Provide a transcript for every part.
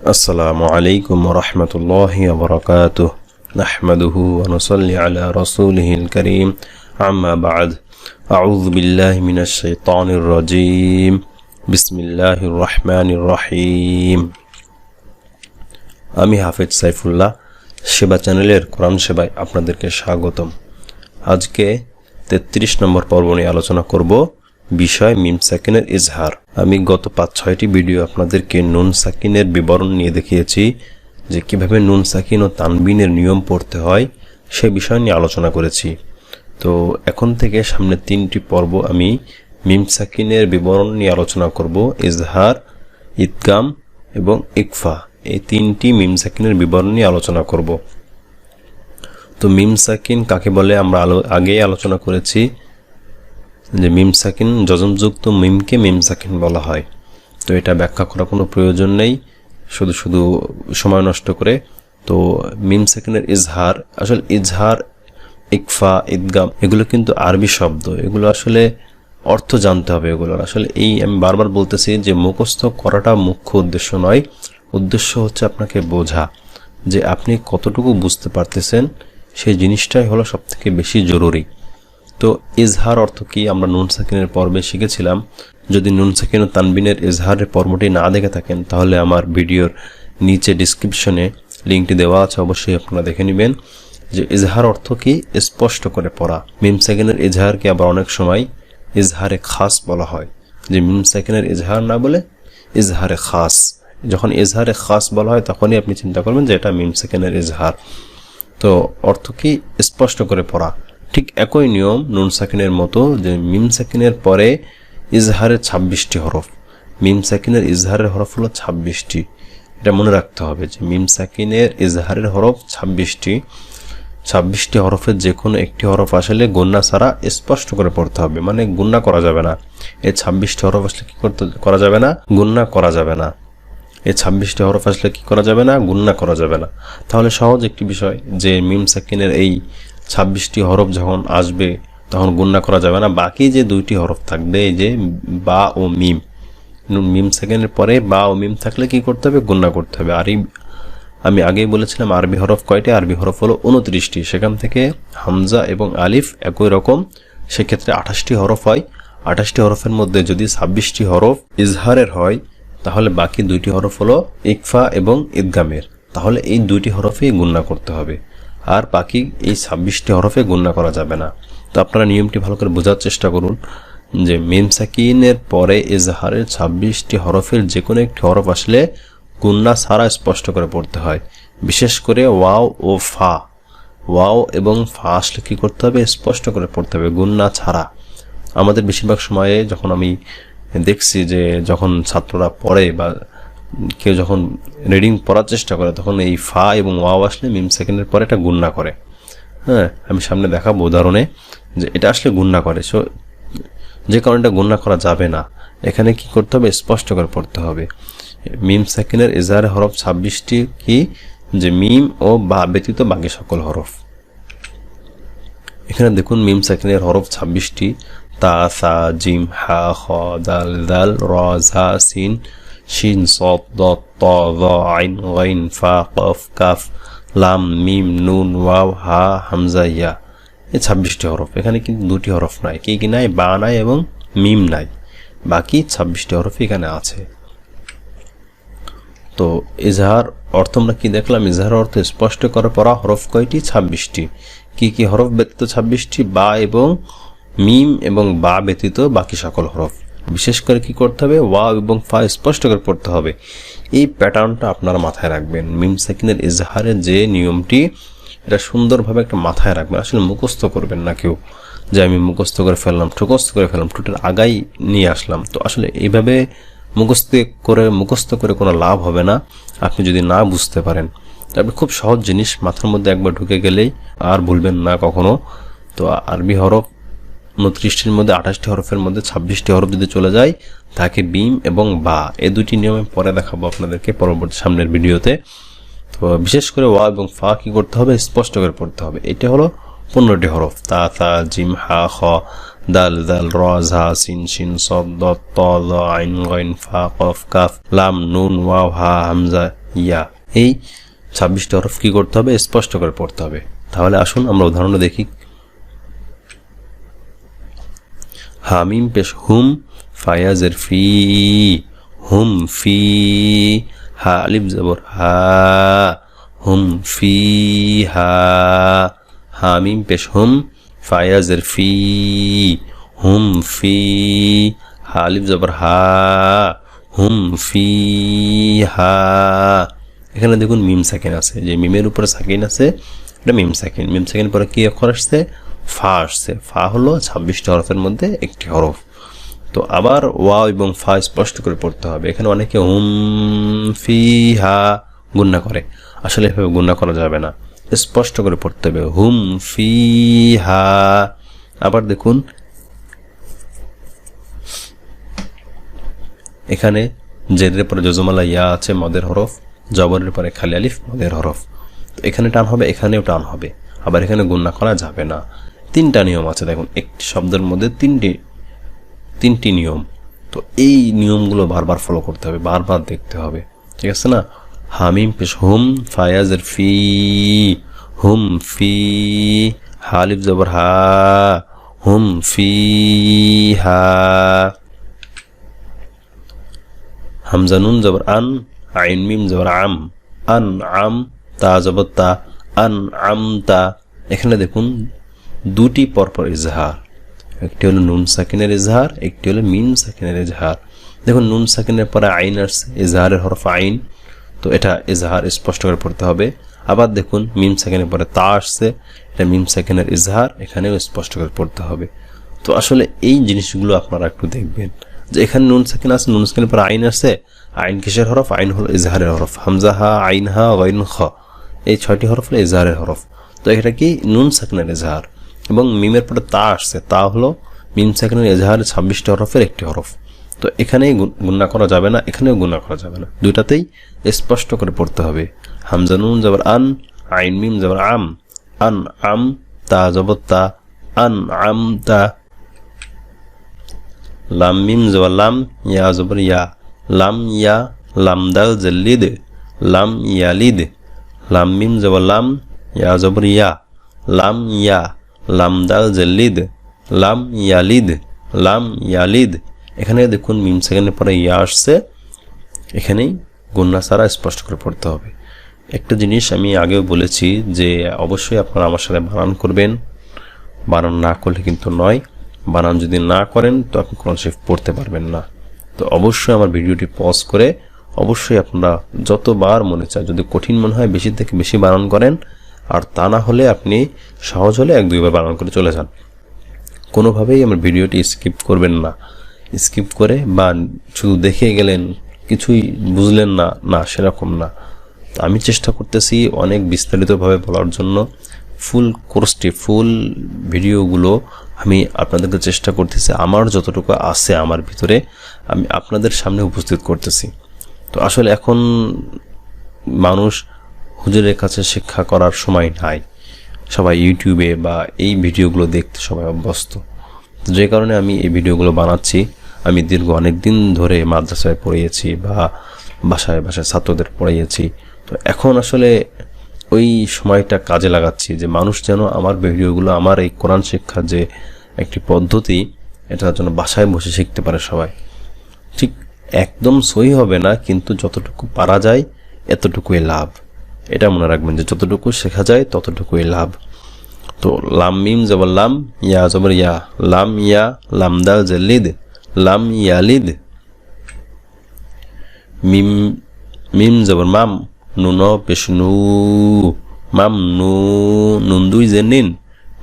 السلام عليكم ورحمة الله وبركاته نحمده ونصلي على رسوله الكريم عما بعد أعوذ بالله من الشيطان الرجيم بسم الله الرحمن الرحيم আমি হাফেজ সাইফুল্লাহ সেবা চ্যানেলের কোরআন সেবায় আপনাদেরকে স্বাগতম আজকে তেত্রিশ নম্বর পর্ব নিয়ে আলোচনা করব বিষয় মিম সাকিনের ইজহার। আমি গত পাঁচ, ছয়টি ভিডিও আপনাদেরকে নুন সাকিনের বিবরণ নিয়ে দেখিয়েছি যে কীভাবে নুন সাকিন ও তানবিনের নিয়ম পড়তে হয় সে বিষয় নিয়ে আলোচনা করেছি। তো এখন থেকে সামনে তিনটি পর্ব আমি মিম সাকিনের বিবরণ নিয়ে আলোচনা করব, ইজহার ইদগাম এবং ইকফা। এই তিনটি মিম সাকিনের বিবরণ নিয়ে আলোচনা করব। তো মিম সাকিন কাকে বলে আমরা আলো আগেই আলোচনা করেছি যে মিম সাকিন যজমযুক্ত মিমকে মিম সাকিন বলা হয়। তো এটা ব্যাখ্যা করার কোনো প্রয়োজন নেই। শুধু শুধু সময় নষ্ট করে। তো মিম সাকিনের ইজহার, আসলে ইজহার, ইকফা ঈদগাম এগুলো কিন্তু আরবি শব্দ। এগুলো আসলে অর্থ জানতে হবে এগুলোর। আসলে এই আমি বারবার বলতেছি যে মুখস্থ করাটা মুখ্য উদ্দেশ্য নয়। উদ্দেশ্য হচ্ছে আপনাকে বোঝা যে আপনি কতটুকু বুঝতে পারতেছেন। সেই জিনিসটাই হলো সবথেকে বেশি জরুরি। তো ইজহার অর্থ কি? আমরা নুন সাকিনের পর্বে শিখেছিলাম, যদি নুন সাকিন ও তানবিনের ইজহারের পর্বটি না দেখে থাকেন, তাহলে আমার ভিডিওর নিচে ডিসক্রিপশনে লিঙ্কটি দেওয়া আছে, অবশ্যই আপনারা দেখে নেবেন যে ইজহার অর্থ কি? স্পষ্ট করে পড়া। মিম সাকিনের ইজহারকে আবার অনেক সময় ইজহারে খাস বলা হয়। যে মিম সাকিনের ইজহার না বলে ইজহারে খাস। যখন ইজহারে খাস বলা হয়, তখনই আপনি চিন্তা করবেন যে এটা মিম সেকেন্ডের ইজহার। তো অর্থ কি? স্পষ্ট করে পড়া। ঠিক একই নিয়ম নুন সাকিনের মতো যে মিম সাকিনের পরে ইজহারের ছাব্বিশটি হরফ। মিম সাকিনের ইজহারের হরফ হলো ছাব্বিশটি। এটা মনে রাখতে হবে যে মিম সাকিনের ইজহারের হরফ ছাব্বিশটি। ছাব্বিশটি হরফের যে কোনো একটি হরফ আসলে গন্যা ছাড়া স্পষ্ট করে পড়তে হবে। মানে গুন্না করা যাবে না। এই ছাব্বিশটি হরফ আসলে কি করতে করা যাবে না? গুন্না করা যাবে না। এই ছাব্বিশটি হরফ আসলে কি করা যাবে না? গুন্না করা যাবে না। তাহলে সহজ একটি বিষয় যে মিম সাকিনের এই ছাব্বিশটি হরফ যখন আসবে, তখন গুন্না করা যাবে না। বাকি যে দুইটি হরফ থাকবে, এই যে বা ও মিম। মিম সেকেন্ডের পরে বা ও মিম থাকলে কি করতে হবে? গুন্না করতে হবে। আর আমি আগেই বলেছিলাম, আরবি হরফ কয়টি? আরবি হরফ হলো উনত্রিশটি সেখান থেকে হামজা এবং আলিফ একই রকম। সেক্ষেত্রে আঠাশটি হরফ হয়। আঠাশটি হরফের মধ্যে যদি ছাব্বিশটি হরফ ইজহারের হয়, তাহলে বাকি দুইটি হরফ হলো ইকফা এবং ঈদগামের। তাহলে এই দুইটি হরফেই গুন্না করতে হবে। আর বাকি এই ছাব্বিশটি হরফে গুন্না করা যাবে না। তো আপনারা নিয়মটি ভালো করে বোঝার চেষ্টা করুন যে মেম সাকিনের পরে এজাহারের ছাব্বিশটি হরফের যে কোনো একটি হরফ আসলে গুন্না ছাড়া স্পষ্ট করে পড়তে হয়। বিশেষ করে ওয়াও ও ফা। ওয়াও এবং ফা আসলে কী করতে হবে? স্পষ্ট করে পড়তে হবে গুন্না ছাড়া। আমাদের বেশিরভাগ সময়ে যখন আমি দেখছি যে যখন ছাত্ররা পড়ে বা কেউ যখন রিডিং পড়ার চেষ্টা করে, তখন এই ফা এবং ওয়াও আসলে মিম সেকেন্ডের পরে এটা গুন্না করে। হ্যাঁ আমি সামনে দেখাবো উদাহরণে যে এটা আসলে গুন্না করে। সো যে কারণে এটা গুন্না করা যাবে না। এখানে কি করতে হবে? স্পষ্ট করে পড়তে হবে। মিম সেকেন্ডের ইজাহার হরফ ছাব্বিশটি কি? যে মিম ও বা ব্যতীত বাকি সকল হরফ। এখানে দেখুন মিম সেকেন্ডের হরফ ছাব্বিশটি। তা, সা, জিম, হা, খ, দাল দাল, র সিন শিন সব দ ত আইন গাইন ফা কফ কাফ লাম মিম নুন ওয়াও হা হামজা ইয়া এই ছাব্বিশটি হরফ। এখানে কিন্তু দুটি হরফ নাই। কি কি নাই? বা নাই এবং মিম নাই। বাকি ছাব্বিশটি হরফ এখানে আছে। তো ইজহার অর্থ আমরা কি দেখলাম? ইজহার অর্থ স্পষ্ট করে পর হরফ কয়টি? ছাব্বিশটি। কি কি হরফ ব্যতীত ছাব্বিশটি? বা এবং মিম এবং বা ব্যতীত বাকি সকল হরফ। বিশেষ করে কি করতে হবে? ওয়া এবং ফা স্পষ্ট করে পড়তে হবে। এই প্যাটার্নটা আপনারা মাথায় রাখবেন। মিম সেকিনের ইজহারের যে নিয়মটি, এটা সুন্দরভাবে একটা মাথায় রাখবেন। আসলে মুখস্থ করবেন না কেউ। যে আমি মুখস্থ করে ফেললাম, ঠুকস্থ করে ফেললাম, ঠোঁটের আগাই নিয়ে আসলাম। তো আসলে এইভাবে মুখস্থ করে মুখস্থ করে কোনো লাভ হবে না। আপনি যদি না বুঝতে পারেন তবে খুব সহজ জিনিস। মাথার মধ্যে একবার ঢুকে গেলেই আর ভুলবেন না কখনো। তো আরবি হরফ উনত্রিশটির মধ্যে আঠাশটি হরফের মধ্যে ছাব্বিশটি হরফ যদি চলে যায়, তাকে বিম এবং বা এ দুটি নিয়মে পরে দেখাবো আপনাদেরকে পরবর্তী সামনের ভিডিওতে। তো বিশেষ করে ওয়া এবং ফা কি করতে হবে? স্পষ্ট করে পড়তে হবে। এটা হলো পনেরোটি হরফ। তা তা, জিম, হা, খ, দাল দাল, র, ঝা, সিন সিন সব দ ত দ আইন, গইন, ফা, কফ, কাফ, লাম, নুন ওয়া হা, হামজা, ইয়া। এই ছাব্বিশটি হরফ কি করতে হবে? স্পষ্ট করে পড়তে হবে। তাহলে আসুন আমরা উদাহরণ দেখি হামিম পেশ হুম, ফায়াজের ফি, হুম ফি, হা, আলিফ জবর হা, হুম ফি, হা, হামিম পেশ হুম, ফায়াজের ফি, হুম ফি, হা, আলিফ জবর হা, হুম ফি, হা। এখানে দেখুন মিম সাকিন আছে, যে মিমের উপরে সাকিন আছে, এটা মিম সাকিন। মিম সাকিন পরে কি অক্ষর আসছে? ফা আসছে। ফা হলো ছাব্বিশটা হরফের মধ্যে একটি হরফ। তো আবার ওয়া এবং ফা স্পষ্ট করে পড়তে হবে। এখানে অনেকে হুম, ফি, হা গুন্না করে। আসলে এভাবে গুন্না করা যাবে না। স্পষ্ট করে পড়তে হবে। হুম, ফি, হা। আবার দেখুন, এখানে জেদের পরে যজমালা ইয়া আছে, মদের হরফ। জবরের পরে খালি আলিফ, মদের হরফ। এখানে টান হবে, এখানেও টান হবে। আবার এখানে গুন্না করা যাবে না। তিনটা নিয়ম আছে, দেখুন একটি শব্দের মধ্যে তিনটি তিনটি নিয়ম। তো এই নিয়মগুলো বারবার ফলো করতে হবে, বারবার দেখতে হবে, ঠিক আছে না? হামিম পেশ, হুম ফায়াজের ফি, হুম ফি, হালিফ জবর হা, হুম ফি, হা। হামজা নুন জবর আন, আইন মিম জবর আম, আন আম, তা জবর তা, আন আম তা। এখানে দেখুন দুটি পরপর ইজহার। একটি হলো নুন সাকিনের ইজহার, একটি হলো মিম সাকিনের ইজহার। দেখুন, নুন সাকিনের পরে আইন আসছে, ইজহারের হরফ আইন। তো এটা ইজহার স্পষ্ট করে পড়তে হবে। আবার দেখুন, মিম সাকিনের পরে তা আসছে, এটা মিম সাকিনের ইজহার, এখানেও স্পষ্ট করে পড়তে হবে। তো আসলে এই জিনিসগুলো আপনারা একটু দেখবেন। যে এখানে নুন সাকিন আছে, নুন সাকিনের পরে আইন আছে আইন কিসের হরফ? আইন হলো ইজহারের হরফ। হামজা, হা, আইন, হা ওয়াইন খ। এই ছয়টি হরফ হলো ইজহারের হরফ। তো এটা কি? নুন সাকিনের ইজহার। এবং মিমের পরে তা আসছে। তা হলো, মিম সাকিনের এজাহারের ছাব্বিশটি হরফের একটি হরফ। তো এখানেই গুণা করা যাবে না, এখানেও গুণা করা যাবে না। দুইটাতেই স্পষ্ট করে পড়তে হবে। হামজা নুন, জবর আন, আইন মিম, জবর আম। আন, আম, তা, জবর তা। আন, আম, তা। লাম মিম, জবর লাম, ইয়া, জবর ইয়া। লাম ইয়া, লাম, দাল, জল্লিদ। লাম ইয়ালিদ লাম, মিম, জবর লাম, ইয়া, জবর ইয়া। লাম, ইয়া লাম দাল জল্লিদ, লাম ইয়ালিদ লাম ইয়ালিদ। এখানে দেখুন মিম সেকেন্ডের পরে ইয়া আসছে। এখানেই গুন্না সারা স্পষ্ট করে পড়তে হবে। একটা জিনিস আমি আগেও বলেছি যে অবশ্যই আপনারা আমার সাথে বানান করবেন। বানান না করলে কিন্তু নয়। বানান যদি না করেন তো আপনি কোরআন শরীফ পড়তে পারবেন না। তো অবশ্যই আমার ভিডিওটি পজ করে অবশ্যই আপনারা যতবার মনে চায়, যদি কঠিন মনে হয়, বেশি থেকে বেশি বানান করেন। আর তা না হলে আপনি সহজ হলে এক দুইবার বানান করে চলে যান। কোনোভাবেই আমার ভিডিওটি স্কিপ করবেন না। স্কিপ করে বা শুধু দেখে গেলেন, কিছুই বুঝলেন না না, সেরকম না। আমি চেষ্টা করতেছি অনেক বিস্তারিতভাবে বলার জন্য। ফুল কোর্সটি, ফুল ভিডিওগুলো আমি আপনাদেরকে চেষ্টা করতেছি। আমার যতটুকু আছে আমার ভিতরে আমি আপনাদের সামনে উপস্থিত করতেছি। তো আসলে এখন মানুষ হুজুরের কাছে শিক্ষা করার সময় নাই। সবাই ইউটিউবে বা এই ভিডিওগুলো দেখতে সবাই অভ্যস্ত। যে কারণে আমি এই ভিডিওগুলো বানাচ্ছি। আমি দীর্ঘ অনেক দিন ধরে মাদ্রাসায় পড়িয়েছি বা বাসায় বাসায় ছাত্রদের পড়িয়েছি। তো এখন আসলে ওই সময়টা কাজে লাগাচ্ছি যে মানুষ যেন আমার ভিডিওগুলো, আমার এই কোরআন শিক্ষার যে একটি পদ্ধতি, এটা যেন বাসায় বসে শিখতে পারে সবাই। ঠিক একদম সই হবে না, কিন্তু যতটুকু পারা যায়, এতটুকুই লাভ। এটা মনে রাখবেন যে যতটুকু শেখা যায় ততটুকুই লাভ। তো লাম মিম জবর লাম, ইয়া জবর ইয়া, লাম ইয়া, লাম দাল জলিদ, লাম ইয়ালিদ মিম মিম জবর মাম, নুন পেশনু, মাম নু, নুন দুই যে নিন,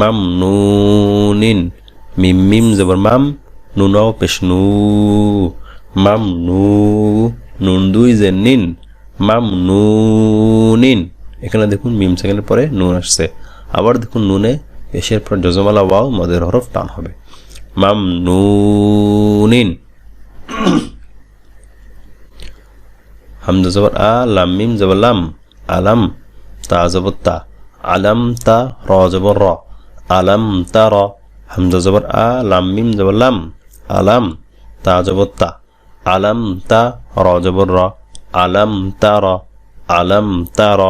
মাম নু নিন। মিম মিম জবর মাম, নুন পেশনু, মাম নু, নুন দুই যে নিন। মাম নুনিন এখানে দেখুন মিম সেকেন্ডের পরে নুন আসছে। আবার দেখুন নুনে এসের পর জজমালা ওয়াও মদের হরফ টান হবে। মাম নুনিন হামজা জবর আ মিম আলাম, তা জবর তা, আলাম, তা, র জবর র, আলাম, তা, র, হামজা জবর আ, লাম, মিম আলাম, তা জবর তা, আলাম, তা, র জবর র আলাম তার আলাম তার।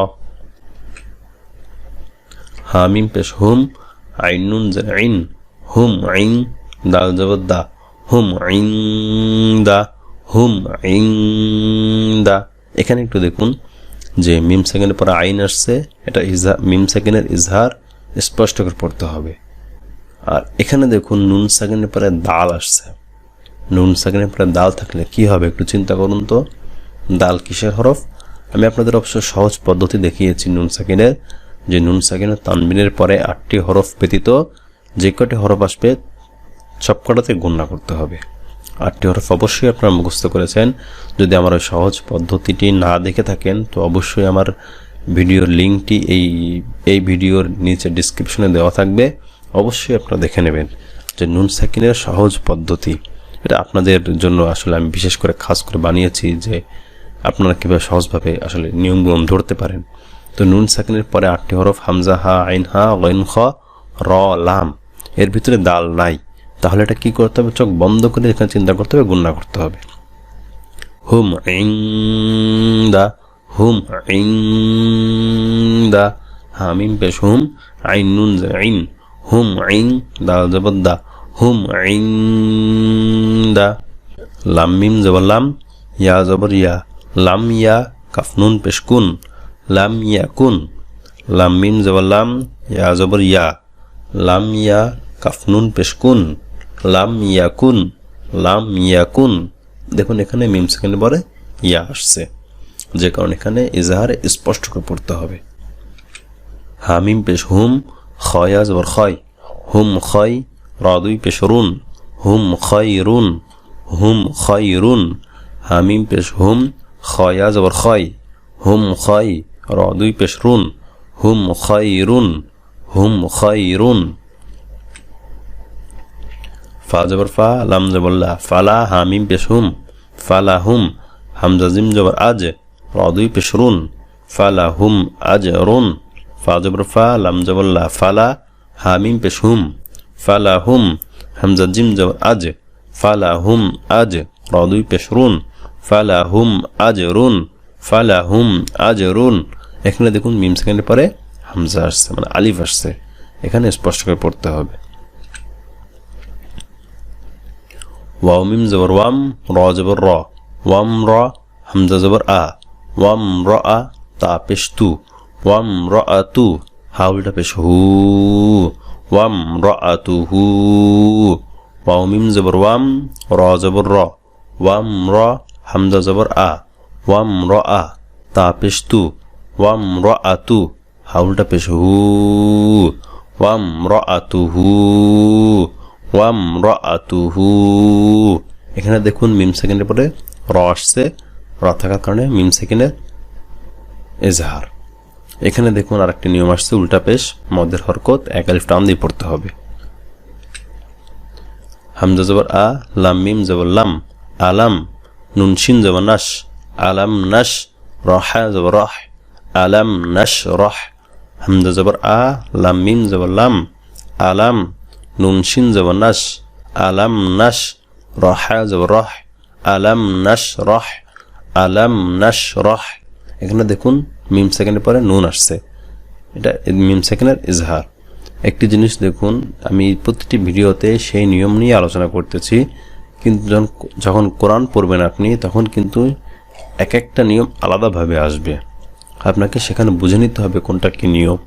হামিম পেশ হুম আইনুন আইন, হুম আইন, দাল জবর হুম আইন দা, হুম আইন দা। এখানে একটু দেখুন, যে মিম সেকেন্ডের পরে আইন আসছে, এটা ইজহা, মিম সেকেন্ডের ইজহার স্পষ্ট করে পড়তে হবে। আর এখানে দেখুন, নুন সেকেন্ডের পরে দাল আসছে। নুন সেকেন্ডের পরে দাল থাকলে কি হবে, একটু চিন্তা করুন তো। দাল কিসের হরফ? আমি আপনাদের অবশ্য সহজ পদ্ধতি দেখিয়েছি নুন সেকেন্ডের যে নুন সেকেন্ডের তানবিনের পরে আটটি হরফ ব্যতীত যে কটি হরফ আসবে, সবকটাতে গণ্য করতে হবে। আটটি হরফ অবশ্যই আপনারা মুখস্থ করেছেন। যদি আমার ওই সহজ পদ্ধতিটি না দেখে থাকেন, তো অবশ্যই আমার ভিডিওর লিঙ্কটি এই এই ভিডিওর নিচে ডিসক্রিপশনে দেওয়া থাকবে। অবশ্যই আপনারা দেখে নেবেন যে নুন সাকিনের সহজ পদ্ধতি, এটা আপনাদের জন্য আসলে আমি বিশেষ করে খাস করে বানিয়েছি যে আপনারা কীভাবে সহজভাবে আসলে নিয়মগুলো ধরতে পারেন? তো নুন সাকিনের পরে আটটি হরফ, হামজা, হা, আইন, হা গৈন খ, র, লাম। এর ভিতরে দাল নাই। তাহলে এটা কি করতে হবে? চোখ বন্ধ করে এখানে চিন্তা করতে হবে গুন্না করতে হবে। হুম ইং দা হুম ইং দা হামিম পেশ, হুম আইন, নুন আইন, হুম আইন, দাল জবদ্দা হুম আইন দা লাম মিম জবর লাম, ইয়া জবর ইয়া। লাম ইয়া কাফ নুন পেশ কুন, লাম ইয়া কুন, লাম মিম জবর লাম, ইয়া জবর ইয়া, লাম ইয়া কাফ নুন পেশ কুন, লাম লাম ইয়াকুন দেখুন এখানে মিম সেকেন্ড পরে ইয়া আসছে, যে কারণে এখানে ইজাহার স্পষ্ট করে পড়তে হবে। হামিম পেশ হুম, খয়া জবর খয়, হুম খয় রাদুই পেশ রুন, হুম খয় রুন, হুম খয় রুন হামিম পেশ হুম খয়া জবর খয়। হুম খয় রাদুই পেশ রুন। হুম খয় রুন, হুম খয় রুন। ফা জবর ফা, লাম জবল্লা ফালা হামিম পেশ হুম। ফালা, হুম, হামজা, জিম জবর আজ। রদুই পেশ রুন। ফালা, হুম, আজ রুন। ফা জবর ফা, লাম জবল্লা ফালা হামিম পেশ হুম। ফালা, হুম, হামজা, জিম জবর আজ। ফালা, হুম, আজ। রদুই পেশ রুন। ফালা হুম আজ রুন ফালা হুম আজ রুন এখানে দেখুন মিম সেকেন্ডের পরে হামজা আসছে মানে আলিফ আসছে। এখানে স্পষ্ট করে পড়তে হবে। ওয়াও মিম জবর ওয়াম, র জবর র। ওয়াম র, হামজা জবর আ। ওয়াম র আ, তা পেশ তু ওয়াম র আ তু হাউলটা পেশ হু। ওয়াম র আ তু হু। ওয়াও মিম জবর ওয়াম, র জবর র। ওয়াম র হামজা জবর আ, ওয়াম র আ, তা পেশ তু, ওয়াম র আ তু, হাউলটা পেশ হু, ওয়াম র আ তু হু, ওয়াম র আ তু হু। এখানে দেখুন মিম সেকেন্ডের পরে র আসছে, র থাকার কারণে মিম সেকেন্ডের এজাহার। এখানে দেখুন আর আরেকটি নিয়ম আসছে, উল্টা পেশ, মদের হরকত, এক আলিফ টান দিয়ে পড়তে হবে। হামজা জবর আ, লাম মিম জবর লাম আলাম নুন শিন জবর নাস আলাম নাস রহা জবর রহ আলাম নাস রহ হামজা জবর আ লাম জবর লাম আলাম নুন শিন যাব নাস আলাম নাস রহা যাব রহ আলাম নাস রহ আলাম নাস রহ এখানে দেখুন মিম সেকেন্ডের পরে নুন আসছে এটা মিম সেকেন্ডের ইজহার একটি জিনিস দেখুন আমি প্রতিটি ভিডিওতে সেই নিয়ম নিয়ে আলোচনা করতেছি কিন্তু যখন কোরআন পড়বেন আপনি, তখন কিন্তু এক একটা নিয়ম আলাদাভাবে আসবে। আপনাকে সেখানে বুঝে নিতে হবে কোনটা কি নিয়ম।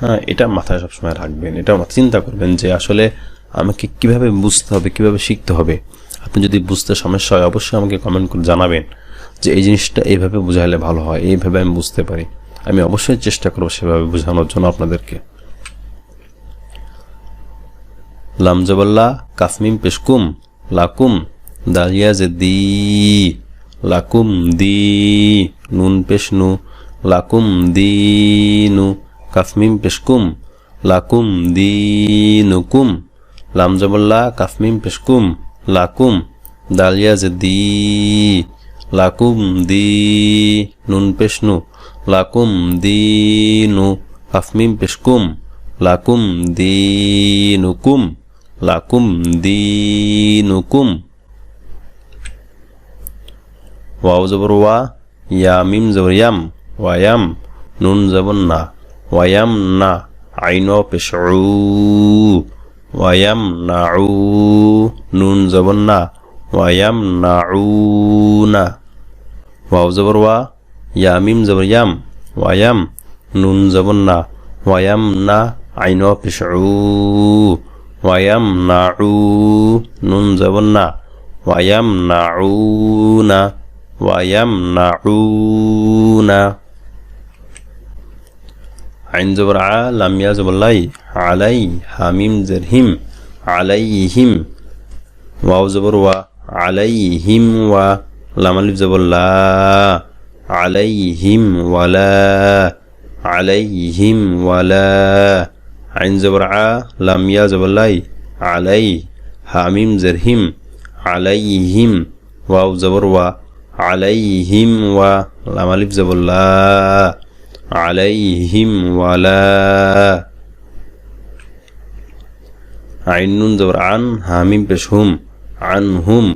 হ্যাঁ এটা মাথায় সবসময় রাখবেন, এটা চিন্তা করবেন যে আসলে আমাকে কীভাবে বুঝতে হবে, কীভাবে শিখতে হবে। আপনি যদি বুঝতে সমস্যা হয়, অবশ্যই আমাকে কমেন্ট করে জানাবেন যে এই জিনিসটা এইভাবে বোঝাইলে ভালো হয়, এইভাবে আমি বুঝতে পারি। আমি অবশ্যই চেষ্টা করব সেভাবে বোঝানোর জন্য আপনাদেরকে। লামজবাল্লা কাফমিম পেশকুম। লাকুম দালিয়া যে দি লাকুম দি, নুন পেশনু, লাকুম দিনু কাফমিম পেশকুম, লাকুম দি দিনুকুম লামজবল্লা কাফমিম পেশকুম, লাকুম দালিয়া যে দি লাকুম দি নুন পেশনু, লাকুম দিনু কাফমিম পেশকুম, লাকুম দিনুকুম লাকুম দিনুকুম। ওয়াও জবর ওয়া, ইয়া মিম ওয়ায়াম নুন জবর না ওয়ায়াম না, আইন পেশউ ওয়ায়াম নাউ নুন জবর না ওয়ায়াম নাউ না ওয়াও জবর ওয়া, ইয়া মিম ওয়ায়াম নুন জবর না ওয়ায়াম না, আইন পেশউ ওয়ায়াম নাউ নুন জবর না ওয়ায়াম নাউনা ওয়ায়াম নাউনা আইন জবর আ লামিয়া জবর লাই আলাই হামিম জেরহিম, আলাইহিম। ওয়াও জবর ওয়া, আলাইহিম ওয়া লামালিফ জবর লা, আলাইহিম ওয়ালা আলাইহিম ওয়ালা আইন জবর আ লামিয়া জবর লাই আলাই হামিম জেরহিম আলাইহিম ওয়াও জবর ওয়া আলাইহিম ওয়া লামালিফ জবর লা আলাইহিম ওয়ালা আইন নুন জবর আন হামিম পেশ হুম আন হুম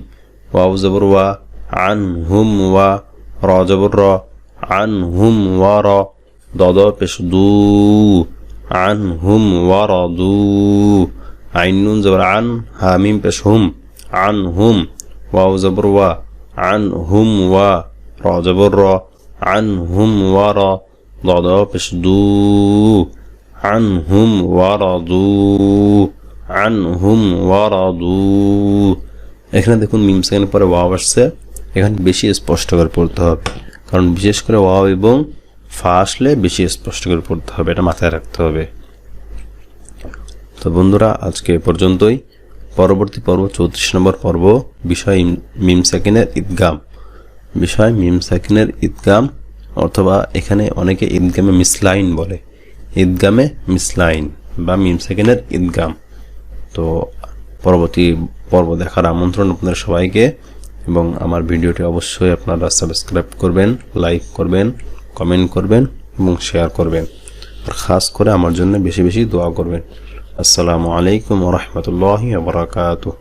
ওয়াও জবর ওয়া আন হুম ওয়া র জবর র আন হুম ওয়া র দদ পেশ দু আন হুম ওয়া র দু আইন নুন জবর আন, হামিম পেশ হুম। আন হুম ওয়াও জবর ওয়া। আন হুম ওয়া, র জবর র। আন হুম ওয়া র দদ পেশ দু। আন হুম ওয়া র দু আনহুম ওয়ারাদু। এখানে দেখুন মিম সেকেন্ড পরে ওয়াও আসছে। এখানে বেশি স্পষ্ট করে পড়তে হবে। কারণ বিশেষ করে ওয়াও এবং ফা আসলে বেশি স্পষ্ট করে পড়তে হবে, এটা মাথায় রাখতে হবে। তো বন্ধুরা, আজকে পর্যন্তই। পরবর্তী পর্ব, চৌত্রিশ নম্বর পর্ব, বিষয় মিম সেকেন্ডের ঈদগাম। বিষয় মিম সেকেন্ডের ঈদগাম, অথবা এখানে অনেকে ঈদগামে মিসলাইন বলে। ঈদগামে মিসলাইন বা মিম সেকেন্ডের ঈদগাম। তো পরবর্তী পর্ব দেখার আমন্ত্রণ আপনাদের সবাইকে, এবং আমার ভিডিওটি অবশ্যই আপনারা সাবস্ক্রাইব করবেন, লাইক করবেন কমেন্ট করবেন এবং শেয়ার করবেন। আর খাস করে আমার জন্য বেশি বেশি দোয়া করবেন। আসসালামু আলাইকুম রহমতুল্লাহ বারাকাতুহ।